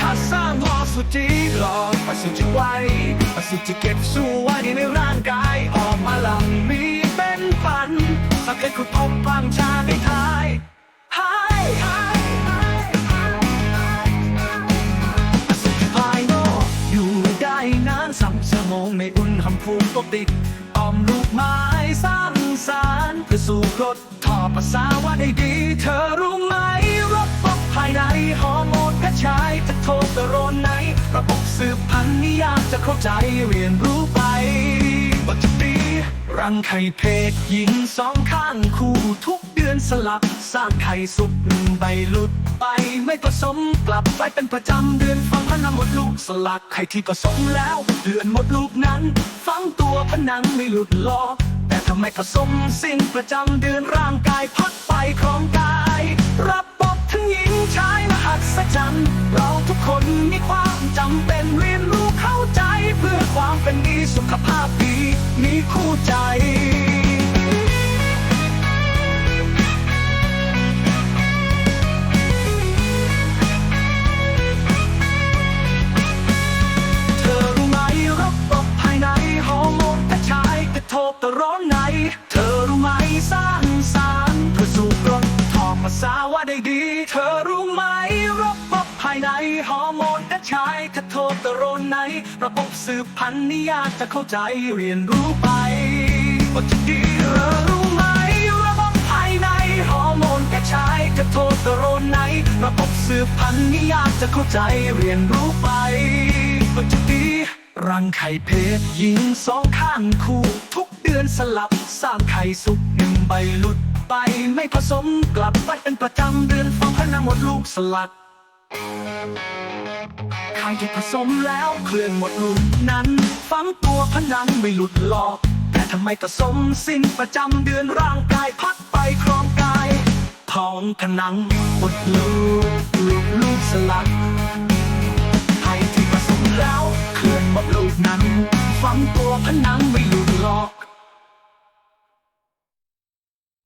ถ้าสร้างพอสุจิหลอกประสุจิไว้ประสุจิเก็บสู้ไว้ในร่างกายออกมาหลังมีเป็นฝันสักเกิดคุณพบฟังชาในท้ายหายหายหายประสุจิภายนอกอยู่ได้นานสามชั่วโมงในอุณหำภูมิปกติอ้อมลูกไม้สร้างสารเพื่อสู่รถทอปัสสาวะได้ดีเธอรู้ จะเข้าใจเรียนรู้ไปปัจจุบันรังไข่เพศหญิงสองข้างคู่ทุกเดือนสลับ สร้างไข่สุกหนึ่งใบหลุดไปไม่ผสมกลับไปเป็นประจำเดือนฟังพนังหมดลูกสลักไข่ที่ผสมแล้ว เดือนหมดลูกนั้น ฟังตัวผนังไม่หลุดลอแต่ทำไมผสมสิ้นประจำเดือนร่างกายพัดไปครองกายระบบทั้งหญิงชายมหัศจรรย์เราทุกคนมีความจำเป็นเรียนรู้ พื่อความเป็นดีสุขภาพดีมีคู่ใจเธอรู้ไหมระบบภายในฮอร์โมนกระชายกระทบตะร้อนในเธอรู้ไหมสร้างสารเพื่อสูบรถทอปัสสาวะได้ดี เธอรู้ไหมระบบภายในฮอร์โม นกระชายกระทบตะร้อนในระบบสืบพันธุ์นี่ยากจะเข้าใจเรียนรู้ไปว่าจะดีเธอรู้ไหม ระบบภายในฮอร์โมนแกระชายกระทบตะร้อนในระบบสืบพันธุ์นี่ยากจะเข้าใจเรียนรู้ไปก็จะดีรังไข่เพศหญิงสองข้างคู่ ทุกเดือนสลับสร้างไข่สุกหนึ่งใบหลุดไปไม่ผสมกลับไปเป็นประจำเดือนฟองพนังหมดลูกสลัดางที่ผสมแล้วเคลื่อนหมดลุมนั้นฟังตัวพนังไม่หลุดหลอก แต่ทำไมผสมสิ้นประจำเดือนร่างกายพัดไปครองกายท้องผนังหมดลูกลูกลูกสลักไทยที่ผสมแล้วเคลื่อนหมดลูกนั้นฟังตัวพนังไม่